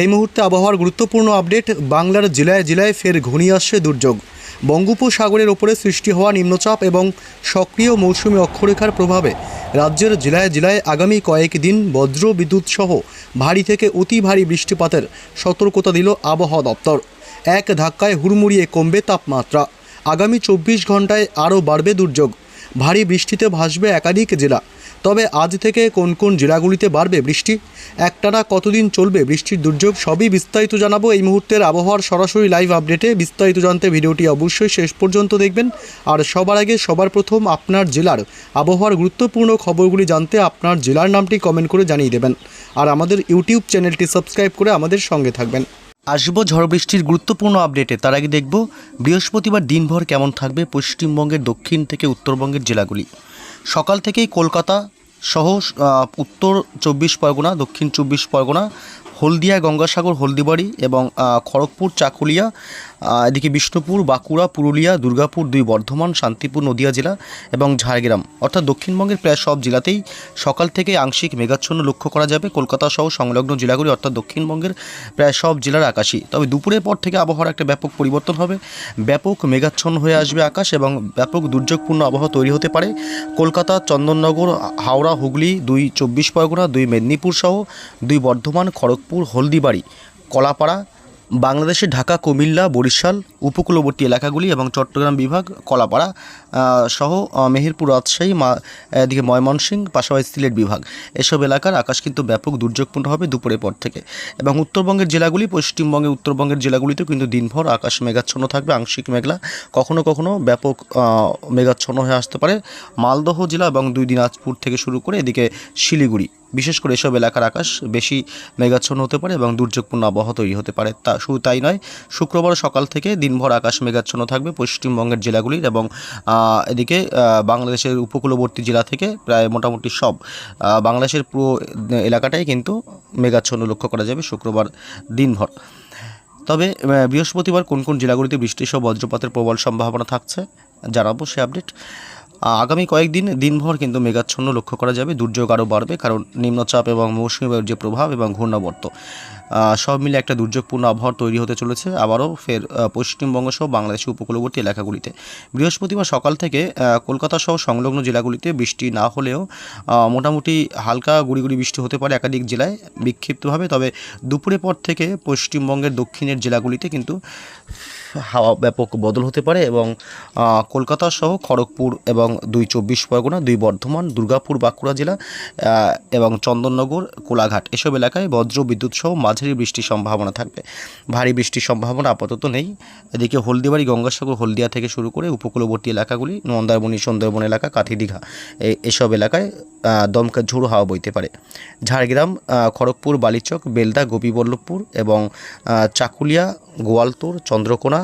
এই মুহূর্তে আবহাওয়ার গুরুত্বপূর্ণ আপডেট, বাংলার জেলায় জেলায় ফের ঘনিয়ে আসছে দুর্যোগ। বঙ্গোপসাগরের ওপরে সৃষ্টি হওয়া নিম্নচাপ এবং সক্রিয় মৌসুমী অক্ষরেখার প্রভাবে রাজ্যের জেলায় জেলায় আগামী কয়েকদিন বজ্র বিদ্যুৎ সহ ভারী থেকে অতি ভারী বৃষ্টিপাতের সতর্কতা দিল আবহাওয়া দপ্তর। এক ধাক্কায় হুড়মুড়িয়ে কমবে তাপমাত্রা। আগামী চব্বিশ ঘন্টায় আরও বাড়বে দুর্যোগ। ভারী বৃষ্টিতে ভাসবে একাধিক জেলা। তবে আজ থেকে কোন কোন জেলাগুলিতে বাড়বে বৃষ্টি? একটানা কতদিন চলবে বৃষ্টির দুর্যোগ? সবই বিস্তারিত জানাব এই মুহূর্তের আবহাওয়ার সরাসরি লাইভ আপডেটে। বিস্তারিত জানতে ভিডিওটি অবশ্যই শেষ পর্যন্ত দেখবেন। আর সবার আগে, সবার প্রথম আপনার জেলার আবহাওয়ার গুরুত্বপূর্ণ খবরগুলি জানতে আপনার জেলার নামটি কমেন্ট করে জানিয়ে দেবেন। আর আমাদের ইউটিউব চ্যানেলটি সাবস্ক্রাইব করে আমাদের সঙ্গে থাকবেন। আসব ঝড় বৃষ্টির গুরুত্বপূর্ণ আপডেটে। তার আগে দেখব বৃহস্পতিবার দিনভর কেমন থাকবে পশ্চিমবঙ্গের দক্ষিণ থেকে উত্তরবঙ্গের জেলাগুলি। সকাল থেকেই কলকাতা সহ উত্তর চব্বিশ পরগনা, দক্ষিণ চব্বিশ পরগনা, হলদিয়া, গঙ্গাসাগর, হলদিবাড়ি এবং খড়গপুর, চাকুলিয়া এদিকে বিষ্ণুপুর, বাঁকুড়া, পুরুলিয়া, দুর্গাপুর, দুই বর্ধমান, শান্তিপুর, নদিয়া জেলা এবং ঝাড়গ্রাম। অর্থাৎ দক্ষিণবঙ্গের প্রায় সব জেলাতেই সকাল থেকে আংশিক মেঘাচ্ছন্ন লক্ষ্য করা যাবে। কলকাতা সহ সংলগ্ন জেলাগুলি অর্থাৎ দক্ষিণবঙ্গের প্রায় সব জেলার আকাশই। তবে দুপুরের পর থেকে আবহাওয়ার একটা ব্যাপক পরিবর্তন হবে। ব্যাপক মেঘাচ্ছন্ন হয়ে আসবে আকাশ এবং ব্যাপক দুর্যোগপূর্ণ আবহাওয়া তৈরি হতে পারে। কলকাতা, চন্দননগর, হাওড়া হুগলি দুই চব্বিশ পরগনা দুই মেদিনীপুর সহ দুই বর্ধমান খড়গপুর হলদিবাড়ি কলাপাড়া বাংলাদেশের ঢাকা, কুমিল্লা, বরিশাল, উপকূলবর্তী এলাকাগুলি এবং চট্টগ্রাম বিভাগ, কলাপাড়া সহ মেহেরপুর, রাজশাহী, মা, এদিকে ময়মনসিংহ, পাশাপাশি সিলেট বিভাগ। এসব এলাকার আকাশ কিন্তু ব্যাপক দুর্যোগপূর্ণ হবে দুপুরের পর থেকে। এবং উত্তরবঙ্গের জেলাগুলি, পশ্চিমবঙ্গের উত্তরবঙ্গের জেলাগুলিতেও কিন্তু দিনভর আকাশ মেঘাচ্ছন্ন থাকবে, আংশিক মেঘলা। কখনো কখনো ব্যাপক মেঘাচ্ছন্ন হয়ে আসতে পারে। মালদহ জেলা এবং দুই দিনাজপুর থেকে শুরু করে এদিকে শিলিগুড়ি। বিশেষ করে এসব এলাকার আকাশ বেশি মেঘাচ্ছন্ন হতে পারে এবং দুর্যোগপূর্ণ আবহাওয়া তৈরি হতে পারে। তা শুধু তাই নয়, শুক্রবার সকাল থেকে দিনভর আকাশ মেঘাচ্ছন্ন থাকবে পশ্চিমবঙ্গের জেলাগুলির এবং এদিকে বাংলাদেশের উপকূলবর্তী জেলা থেকে প্রায় মোটামুটি সব বাংলাদেশের পুরো এলাকাটাই কিন্তু মেঘাচ্ছন্ন লক্ষ্য করা যাবে শুক্রবার দিনভর। তবে বৃহস্পতিবার কোন কোন জেলাগুলিতে বৃষ্টি সহ বজ্রপাতের প্রবল সম্ভাবনা থাকছে জানাব সে আপডেট। আগামী কয়েকদিন দিনভর কিন্তু মেঘাচ্ছন্ন লক্ষ্য করা যাবে। দুর্যোগ আরও বাড়বে, কারণ নিম্নচাপ এবং মৌসুমী বায়ুর যে প্রভাব এবং ঘূর্ণাবর্ত সব মিলে একটা দুর্যোগপূর্ণ আবহাওয়া তৈরি হতে চলেছে। আবারও ফের পশ্চিমবঙ্গ সহ বাংলাদেশের উপকূলবর্তী এলাকাগুলিতে। বৃহস্পতিবার সকাল থেকে কলকাতা সহ সংলগ্ন জেলাগুলিতে বৃষ্টি না হলেও মোটামুটি হালকা গুড়ি বৃষ্টি হতে পারে একাধিক জেলায় বিক্ষিপ্তভাবে। তবে দুপুরের পর থেকে পশ্চিমবঙ্গের দক্ষিণের জেলাগুলিতে কিন্তু হাওয়া ব্যাপক বদল হতে পারে এবং কলকাতা সহ খড়গপুর এবং দুই চব্বিশ পরগনা, দুই বর্ধমান, দুর্গাপুর, বাঁকুড়া জেলা এবং চন্দননগর, কোলাঘাট এসব এলাকায় বজ্র, বিদ্যুৎ সহ মাঝারি বৃষ্টির সম্ভাবনা থাকবে। ভারী বৃষ্টির সম্ভাবনা আপাতত নেই। এদিকে হলদিবাড়ি, গঙ্গাসাগর, হলদিয়া থেকে শুরু করে উপকূলবর্তী এলাকাগুলি মন্দারমণি সুন্দরবন এলাকা কাথি দীঘা এ- এসব এলাকায় দমকা ঝোড়ো হাওয়া বইতে পারে। ঝাড়গ্রাম খড়গপুর, বালিচক, বেলদা, গোপীবল্লভপুর এবং চাকুলিয়া গোয়ালতোড় চন্দ্রকোনা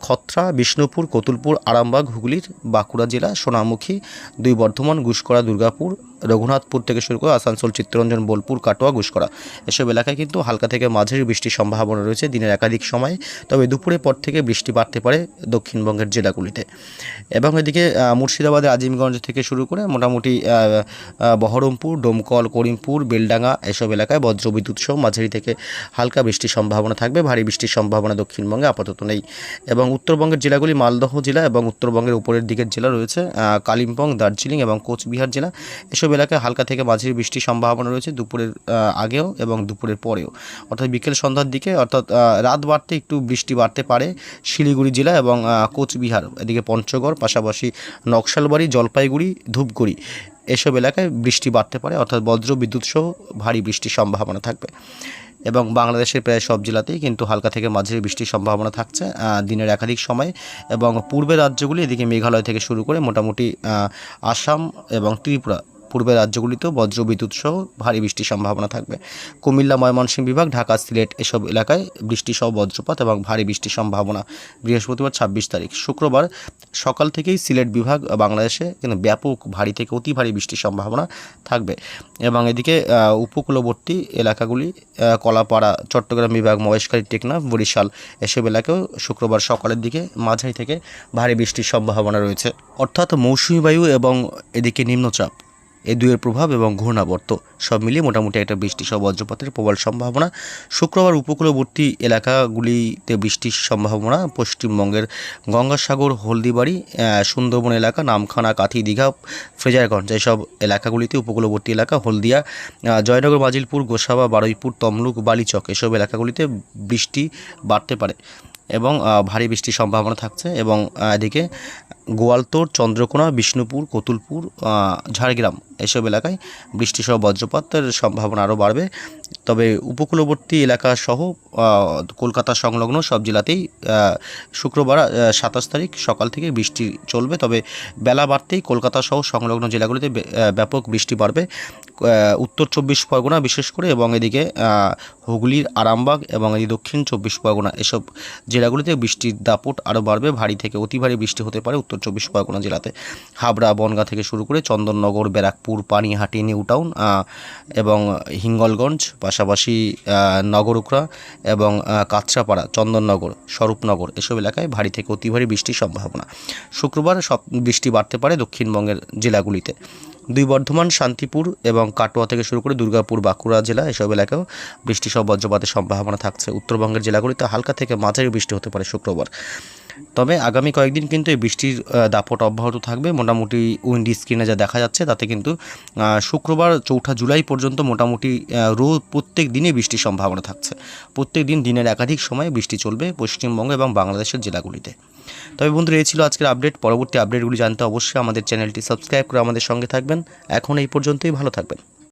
খত্রা বিষ্ণুপুর কতুলপুর আরামবাগ হুগলির বাঁকুড়া জেলা সোনামুখী দুই বর্ধমান গুসকরা দুর্গাপুর রঘুনাথপুর থেকে শুরু করে আসানসোল চিত্তরঞ্জন বোলপুর কাটোয়া গুসকরা এসব এলাকায় কিন্তু হালকা থেকে মাঝারি বৃষ্টির সম্ভাবনা রয়েছে দিনের একাধিক সময় তবে দুপুরের পর থেকে বৃষ্টি বাড়তে পারে দক্ষিণবঙ্গের জেলাগুলিতে। এবং এদিকে আহ, মুর্শিদাবাদের আজিমগঞ্জ থেকে শুরু করে মোটামুটি বহরমপুর ডোমকল করিমপুর বেলডাঙ্গা এসব এলাকায় বজ্রবিদ্যুৎ সহ মাঝারি থেকে হালকা বৃষ্টির সম্ভাবনা থাকবে। ভারী বৃষ্টির সম্ভাবনা দক্ষিণবঙ্গে আপাতত নেই। এবং উত্তরবঙ্গের জেলাগুলি মালদহ জেলা এবং উত্তরবঙ্গের উপরের দিকের জেলা রয়েছে কালিম্পং, দার্জিলিং এবং কোচবিহার জেলা। এসব এলাকায় হালকা থেকে মাঝির বৃষ্টির সম্ভাবনা রয়েছে দুপুরের আগেও এবং দুপুরের পরেও। অর্থাৎ বিকেল সন্ধ্যার দিকে, অর্থাৎ রাত বাড়তে একটু বৃষ্টি বাড়তে পারে শিলিগুড়ি জেলা এবং কোচবিহার। এদিকে পঞ্চগড়, পাশাপাশি নকশালবাড়ি, জলপাইগুড়ি, ধূপগুড়ি। এসব এলাকায় বৃষ্টি বাড়তে পারে, অর্থাৎ বজ্র বিদ্যুৎ সহ ভারী বৃষ্টির সম্ভাবনা থাকবে। এবং বাংলাদেশের প্রায় সব জেলাতেই কিন্তু হালকা থেকে মাঝারি বৃষ্টির সম্ভাবনা থাকছে দিনের একাধিক সময় এবং পূর্বের রাজ্যগুলি এদিকে মেঘালয় থেকে শুরু করে মোটামুটি আসাম এবং ত্রিপুরা পূর্বের রাজ্যগুলিতেও বজ্রবিদ্যুৎ সহ ভারী বৃষ্টির সম্ভাবনা থাকবে। কুমিল্লা, ময়মনসিংহ বিভাগ, ঢাকা, সিলেট এসব এলাকায় বৃষ্টি সহ বজ্রপাত এবং ভারী বৃষ্টির সম্ভাবনা। বৃহস্পতিবার ছাব্বিশ তারিখ। শুক্রবার সকাল থেকেই সিলেট বিভাগ বাংলাদেশে কিন্তু ব্যাপক ভারী থেকে অতি ভারী বৃষ্টির সম্ভাবনা থাকবে। এবং এদিকে উপকূলবর্তী এলাকাগুলি কলাপাড়া, চট্টগ্রাম বিভাগ, মহেশখালী, টেকনাফ, বরিশাল এসব এলাকাও শুক্রবার সকালের দিকে মাঝারি থেকে ভারী বৃষ্টির সম্ভাবনা রয়েছে। অর্থাৎ মৌসুমী বায়ু এবং এদিকে নিম্নচাপ। এই দুয়ের প্রভাব এবং ঘূর্ণাবর্ত সব মিলিয়ে মোটামুটি একটা বৃষ্টি সহ বজ্রপাতের প্রবল সম্ভাবনা। শুক্রবার উপকূলবর্তী এলাকাগুলিতে বৃষ্টির সম্ভাবনা, পশ্চিমবঙ্গের গঙ্গাসাগর, হলদিবাড়ি সুন্দরবন এলাকা, নামখানা কাথি দীঘা ফ্রেজারগঞ্জ এইসব এলাকাগুলিতে উপকূলবর্তী এলাকা হলদিয়া জয়নগর, মাজিলপুর, গোসাবা, বারুইপুর, তমলুক, বালিচক এসব এলাকাগুলিতে বৃষ্টি বাড়তে পারে এবং ভারী বৃষ্টির সম্ভাবনা থাকছে এবং এদিকে গোয়ালতোড় চন্দ্রকোনা, বিষ্ণুপুর, কতুলপুর ঝাড়গ্রাম এসব এলাকায় বৃষ্টি সহ বজ্রপাতের সম্ভাবনা আরও বাড়বে। তবে উপকূলবর্তী এলাকা সহ কলকাতা সংলগ্ন সব জেলাতেই শুক্রবার সাতাশ তারিখ সকাল থেকে বৃষ্টি চলবে। তবে বেলা বাড়তেই কলকাতা সহ সংলগ্ন জেলাগুলিতে ব্যাপক বৃষ্টি বাড়বে। উত্তর চব্বিশ পরগনা বিশেষ করে এবং এদিকে হুগলির আরামবাগ এবং এই দক্ষিণ চব্বিশ পরগনা এসব জেলাগুলিতে বৃষ্টির দাপট আরও বাড়বে। ভারী থেকে অতি ভারী বৃষ্টি হতে পারে উত্তর চব্বিশ পরগনা জেলাতে। হাবড়া, বনগাঁ থেকে শুরু করে চন্দননগর, ব্যারাকপুর, পানিহাটি নিউ টাউন এবং হিঙ্গলগঞ্জ, পাশাপাশি নগরুকরা এবং কাঁচরাপাড়া, চন্দননগর, স্বরূপনগর এসব এলাকায় ভারী থেকে অতি ভারী বৃষ্টির সম্ভাবনা। শুক্রবার সব বৃষ্টি বাড়তে পারে দক্ষিণবঙ্গের জেলাগুলিতে। দুই বর্ধমান, শান্তিপুর এবং কাটোয়া থেকে শুরু করে দুর্গাপুর, বাঁকুড়া জেলা এসব এলাকাও বৃষ্টি সহ বজ্রপাতের সম্ভাবনা থাকছে। উত্তরবঙ্গের জেলাগুলিতে হালকা থেকে মাঝারি বৃষ্টি হতে পারে শুক্রবার। তবে আগামী কয়েকদিন কিন্তু এই বৃষ্টির দাপট অব্যাহত থাকবে। মোটামুটি উইন্ডি স্ক্রিনে যা দেখা যাচ্ছে, তাতে কিন্তু শুক্রবার চৌঠা জুলাই পর্যন্ত মোটামুটি রোজ প্রত্যেক দিনই বৃষ্টির সম্ভাবনা থাকছে। প্রত্যেক দিন দিনের একাধিক সময় বৃষ্টি চলবে পশ্চিমবঙ্গ এবং বাংলাদেশের জেলাগুলিতে। তবে বন্ধুরা, এই ছিল আজকের আপডেট। পরবর্তী আপডেটগুলি জানতে অবশ্যই আমাদের চ্যানেলটি সাবস্ক্রাইব করে আমাদের সঙ্গে থাকবেন। এখন এই পর্যন্তই, ভালো থাকবেন।